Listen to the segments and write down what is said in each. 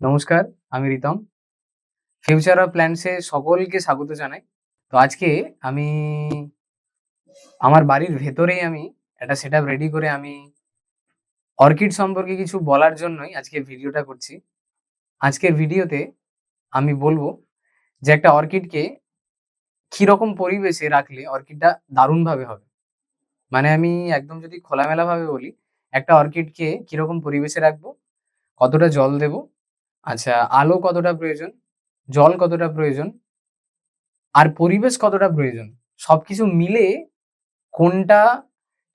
নমস্কার, আমি Ritam. Future of প্ল্যান্টসে সকলকে স্বাগত জানাই। তো আজকে আমি, আমার বাড়ির ভেতরেই আমি একটা সেট রেডি করে আমি অর্কিড সম্পর্কে কিছু বলার জন্যই আজকে ভিডিওটা করছি। আজকের ভিডিওতে আমি বলব যে একটা অর্কিডকে কীরকম পরিবেশে রাখলে অর্কিডটা দারুণভাবে হবে। মানে আমি একদম যদি খোলামেলাভাবে বলি, একটা অর্কিডকে কীরকম পরিবেশে রাখব, কতটা জল দেব আচ্ছা আলো কতটা প্রয়োজন? জল কতটা প্রয়োজন? আর পরিবেশ কতটা প্রয়োজন? সবকিছু মিলে কোনটা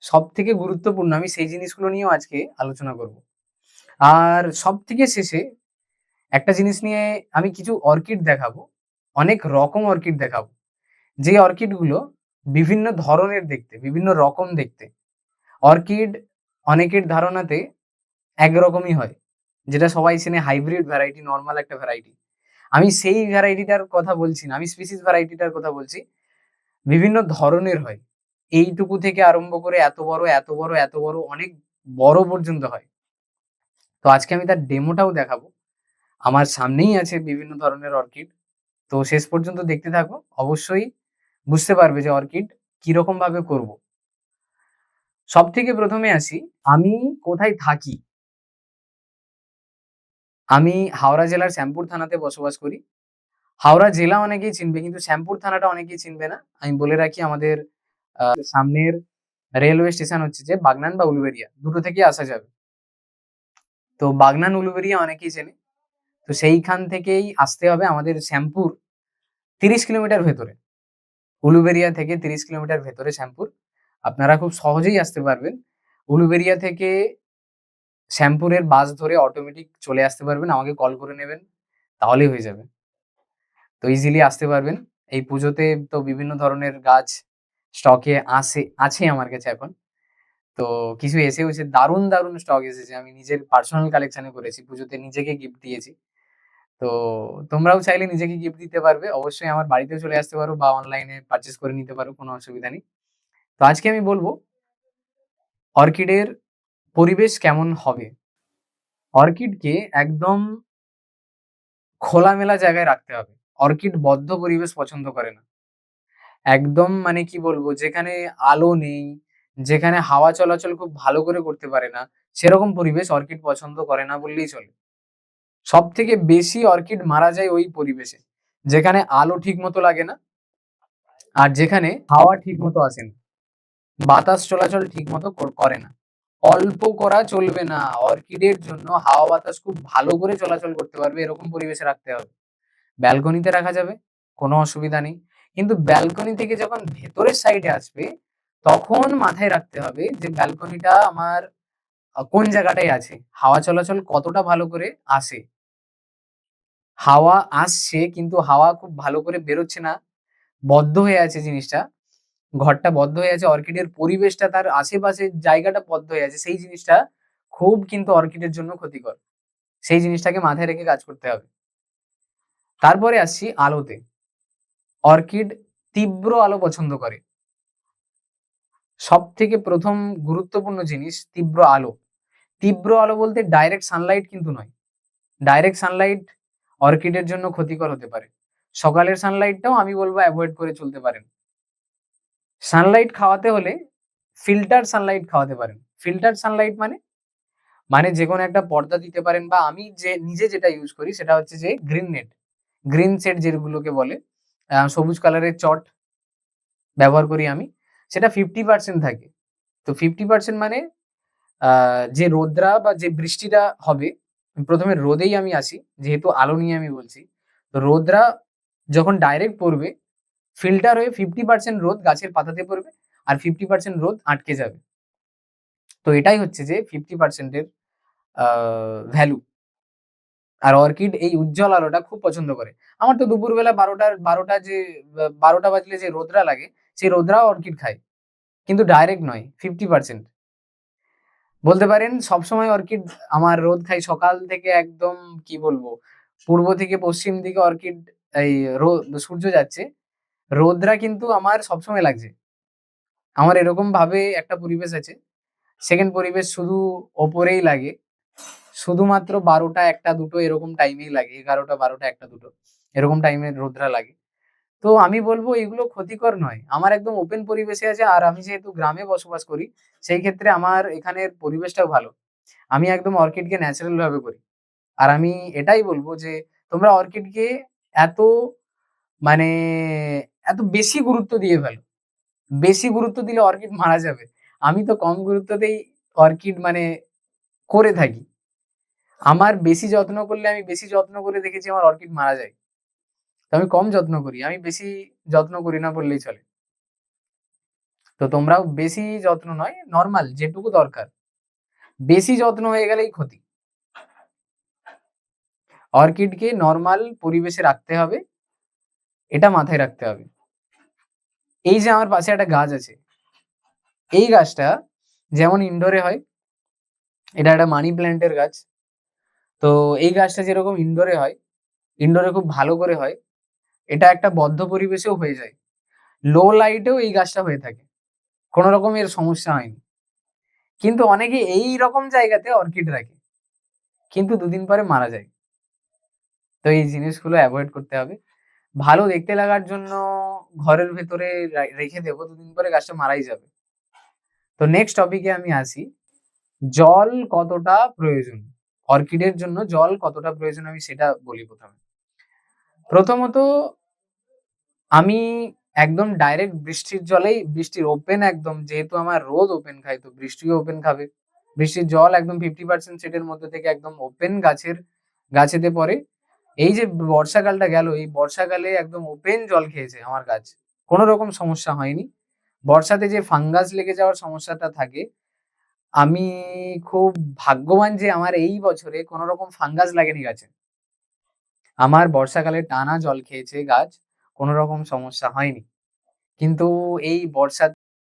সব থেকে গুরুত্বপূর্ণ? আমি সেই জিনিসগুলো নিয়েও আজকে আলোচনা করব। আর সব থেকে শেষে একটা জিনিস নিয়ে আমি কিছু অর্কিড দেখাবো, অনেক রকম অর্কিড দেখাবো। যে অর্কিডগুলো বিভিন্ন ধরনের দেখতে, বিভিন্ন রকম দেখতে। অর্কিড অনেকের ধারণাতে একরকমই হয়। যেটা সবাই চেনে হাইব্রিড ভ্যারাইটি নর্মাল একটা ভ্যারাইটি আমি সেই ভ্যারাইটিটার কথা বলছি না, আমি স্পিসিস ভ্যারাইটিটার কথা বলছি। বিভিন্ন ধরনের হয়। এইটুকু থেকে আরম্ভ করে এত বড় এত বড় এত বড়, অনেক বড় পর্যন্ত হয়। তো আজকে আমি তার ডেমোটাও দেখাবো। আমার সামনেই আছে বিভিন্ন ধরনের অর্কিড তো শেষ পর্যন্ত দেখতে থাকো। অবশ্যই বুঝতে পারবে যে অর্কিড কীরকম ভাবে করব। সব থেকে প্রথমে আসি, আমি কোথায় থাকি? আমি হাওড়া জেলার শ্যামপুর থানাতে বসবাস করি। হাওড়া জেলা অনেকেই চিনবে, কিন্তু শ্যামপুর থানাটা অনেকেই চিনবে না। আমি বলে রাখি, আমাদের সামনের রেলওয়ে স্টেশন হচ্ছে যে বাগনান বা উলুবেরিয়া, দুটো থেকে আসা যাবে। তো বাগনান, উলুবেরিয়া অনেকেই চেনে। তো সেইখান থেকেই আসতে হবে আমাদের শ্যামপুর তিরিশ কিলোমিটার ভেতরে। উলুবেরিয়া থেকে তিরিশ কিলোমিটার ভেতরে শ্যামপুর। আপনারা খুব সহজেই আসতে পারবেন। উলুবেরিয়া থেকে শ্যামপুরের বাস ধরে অটোমেটিক চলে আসতে পারবেন, আমাকে কল করে নেবেন, তাহলেই হয়ে যাবে। তো ইজিলি আসতে পারবেন। এই পুজোতে তো বিভিন্ন ধরনের গাছ স্টকে আসে, আছে আমার কাছে এখন। তো কিছু এসে হয়েছে, দারুণ দারুণ স্টক এসেছে। আমি নিজের পার্সোনাল কালেকশনে করেছি, পুজোতে নিজেকে গিফট দিয়েছি। তো তোমরাও চাইলে নিজেকে গিফট দিতে পারবে। অবশ্যই আমার বাড়িতেও চলে আসতে পারো বা অনলাইনে পারচেস করে নিতে পারো, কোনো অসুবিধা নেই। তো আজকে আমি বলব অর্কিডের পরিবেশ কেমন হবে? অর্কিডকে একদম খোলামেলা জায়গায় রাখতে হবে। অর্কিড বদ্ধ পরিবেশ পছন্দ করে না। একদম মানে কি বলব, যেখানে আলো নেই, যেখানে হাওয়া চলাচল খুব ভালো করে করতে পারে না, সেরকম পরিবেশ অর্কিড পছন্দ করে না বললেই চলে। সব থেকে বেশি অর্কিড মারা যায় ওই পরিবেশে, যেখানে আলো ঠিক মতো লাগে না আর যেখানে হাওয়া ঠিক মতো আসে না। বাতাস চলাচল ঠিক মতো করে না। অল্প করা চলবে না। অর্কিডের জন্য হাওয়া বাতাস খুব ভালো করে চলাচল করতে পারবে, এরকম পরিবেশে রাখতে হবে। ব্যালকনিতে রাখা যাবে, কোনো অসুবিধা নেই। কিন্তু ব্যালকনি থেকে যখন ভেতরের সাইডে আসবে, তখন মাথায় রাখতে হবে যে ব্যালকনিটা আমার কোন জায়গাটায় আছে? হাওয়া চলাচল কতটা ভালো করে আসে? হাওয়া আসছে, কিন্তু হাওয়া খুব ভালো করে বেরোচ্ছে না। বদ্ধ হয়ে আছে জিনিসটা। ঘরটা বদ্ধ হয়ে আছে, অর্কিডের পরিবেশটা তার আশেপাশে জায়গাটা বদ্ধ হয়ে আছে, সেই জিনিসটা খুব কিন্তু অর্কিডের জন্য ক্ষতিকর। সেই জিনিসটাকে মাথায় রেখে কাজ করতে হবে। তারপরে আসছি আলোতে। অর্কিড তীব্র আলো পছন্দ করে। সব থেকে প্রথম গুরুত্বপূর্ণ জিনিস তীব্র আলো। তীব্র আলো বলতে ডাইরেক্ট সানলাইট কিন্তু নয়। ডাইরেক্ট সানলাইট অর্কিডের জন্য ক্ষতিকর হতে পারে। সকালের সানলাইটটাও আমি বলব অ্যাভয়েড করে চলতে পারেন। সানলাইট খাওয়াতে হলে ফিল্টার সানলাইট খাওয়াতে পারেন। ফিল্টার সানলাইট মানে? মানে যে কোনো একটা পর্দা দিতে পারেন বা আমি যে, নিজে যেটা ইউজ করি সেটা হচ্ছে যে গ্রিন নেট গ্রিন সেট যেগুলোকে বলে সবুজ কালারের চট ব্যবহার করি আমি, সেটা ফিফটি পার্সেন্ট থাকে। তো ফিফটি পার্সেন্ট মানে যে রোদ্রা বা যে বৃষ্টিটা হবে, প্রথমে রোদেই আমি আসি, যেহেতু আলো নিয়ে আমি বলছি, তো রোদরা যখন ডাইরেক্ট পড়বে ফিল্টার হয়ে ফিফটি পার্সেন্ট রোদ গাছের পাতাতে পড়বে আর ফিফটি পার্সেন্ট রোদ আটকে যাবে। তো এটাই হচ্ছে যে ফিফটি পার্সেন্টের ভ্যালু আর অর্কিড এই উজ্জ্বল আলোটা খুব পছন্দ করে। আমার তো দুপুরবেলা বারোটার, বারোটা যে, বারোটা বাজলে যে রোদরা লাগে, সেই রোদরাও অর্কিড খায়। কিন্তু ডাইরেক্ট নয় ফিফটি পার্সেন্ট বলতে পারেন, সবসময় অর্কিড আমার রোদ খাই সকাল থেকে একদম, কি বলব, পূর্ব থেকে পশ্চিম দিকে অর্কিড এই রোদ সূর্য যাচ্ছে রোদরা কিন্তু আমার সবসময় লাগছে। আমার এরকম ভাবে একটা পরিবেশ আছে। সেকেন্ড পরিবেশ শুধু ওপরেই লাগে। শুধুমাত্র বারোটা একটা দুটো এরকম টাইমেই লাগে, এগারোটা, বারোটা একটা দুটো এরকম টাইমে রোদরা লাগে। তো আমি বলব এগুলো ক্ষতিকর নয়। আমার একদম ওপেন পরিবেশে আছে আর আমি যেহেতু গ্রামে বসবাস করি, সেই ক্ষেত্রে আমার এখানের পরিবেশটাও ভালো। আমি একদম অর্কিডকে ন্যাচারাল ভাবে করি। আর আমি এটাই বলব যে, তোমরা অর্কিডকে এত মানে এত বেশি গুরুত্ব দিয়ে ফেলো। বেশি গুরুত্ব দিলে অর্কিড মারা যাবে। আমি তো কম গুরুত্বতেই অর্কিড মানে করে থাকি। আমার বেশি যত্ন করলে আমি বেশি যত্ন করে দেখেছি আমার অর্কিড মারা যায়। তো আমি কম যত্ন করি, আমি বেশি যত্ন করি না বললেই চলে। তো তোমরাও বেশি যত্ন নয় নর্মাল যেটুকু দরকার। বেশি যত্ন হয়ে গেলেই ক্ষতি। অর্কিডকে নর্মাল পরিবেশে রাখতে হবে। এটা মাথায় রাখতে হবে। এই যে আমার পাশে একটা গাছ আছে, এই গাছটা যেমন ইনডোরে হয়, এটা একটা মানি প্ল্যান্টের গাছ। তো এই গাছটা যেরকম ইনডোরে হয় ইনডোরে খুব ভালো করে হয়, এটা একটা বদ্ধ পরিবেশেও হয়ে যায়। লো লাইটেও এই গাছটা হয়ে থাকে, কোনো রকমের সমস্যা হয়নি। কিন্তু অনেকে এই রকম জায়গাতে অর্কিড রাখে, কিন্তু দুদিন পরে মারা যায়। তো এই জিনিসগুলো অ্যাভয়েড করতে হবে। ভালো দেখতে লাগার জন্য ঘরের ভেতরে রেখে দেবো, দুদিন পরে গাছটা মারাই যাবে। তো নেক্সট টপিকে আমি আসি। জল কতটা প্রয়োজন? অর্কিডের জন্য জল কতটা প্রয়োজন আমি সেটা বলি প্রথমে। প্রথমত, আমি একদম ডাইরেক্ট বৃষ্টির জলেই, বৃষ্টির ওপেন একদম, যেহেতু আমার রোদ ওপেন খাই তো বৃষ্টিও ওপেন খাবে। বৃষ্টির জল একদম ফিফটি পার্সেন্ট সেটের মধ্যে থেকে একদম ওপেন গাছের, গাছেতে পড়ে। এই যে বর্ষাকালটা গেল, এই বর্ষাকালে একদম ওপেন জল খেয়েছে আমার গাছ। কোনো রকম সমস্যা হয়নি। বর্ষাতে যে ফাঙ্গাস লেগে যাওয়ার সমস্যাটা থাকে, আমি খুব ভাগ্যবান যে আমার এই বছরে কোনো রকম ফাঙ্গাস লাগেনি গাছে। আমার বর্ষাকালে টানা জল খেয়েছে গাছ, কোনো রকম সমস্যা হয়নি। কিন্তু এই বর্ষা